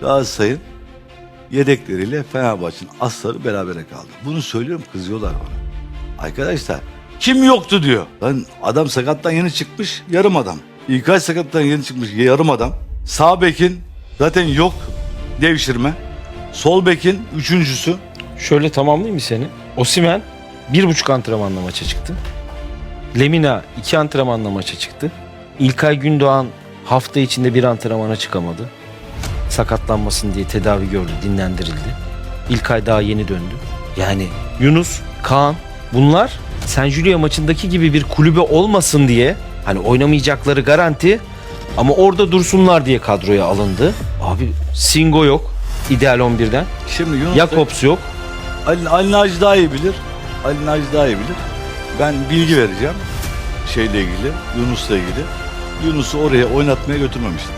Galatasaray'ın yedekleriyle Fenerbahçe'nin asları berabere kaldı. Bunu söylüyorum kızıyorlar bana. Arkadaşlar kim yoktu diyor. Lan adam sakattan yeni çıkmış yarım adam. İlkay sakattan yeni çıkmış yarım adam. Sağ bekin zaten yok devşirme. Sol bekin üçüncüsü. Şöyle tamamlayayım mı seni? Osimen bir buçuk antrenmanla maça çıktı. Lemina iki antrenmanla maça çıktı. İlkay Gündoğan hafta içinde bir antrenmana çıkamadı. Sakatlanmasın diye tedavi gördü, dinlendirildi. İlkay daha yeni döndü. Yani Yunus, Kaan bunlar San Julio maçındaki gibi bir kulübe olmasın diye hani oynamayacakları garanti ama orada dursunlar diye kadroya alındı. Abi Singo yok ideal 11'den. Şimdi Yunus Jakobs yok. Ali, Ali Naci daha iyi bilir. Ali Naci daha iyi bilir. Ben bilgi vereceğim şeyle ilgili, Yunus'la ilgili. Yunus'u oraya oynatmaya götürmemiştim.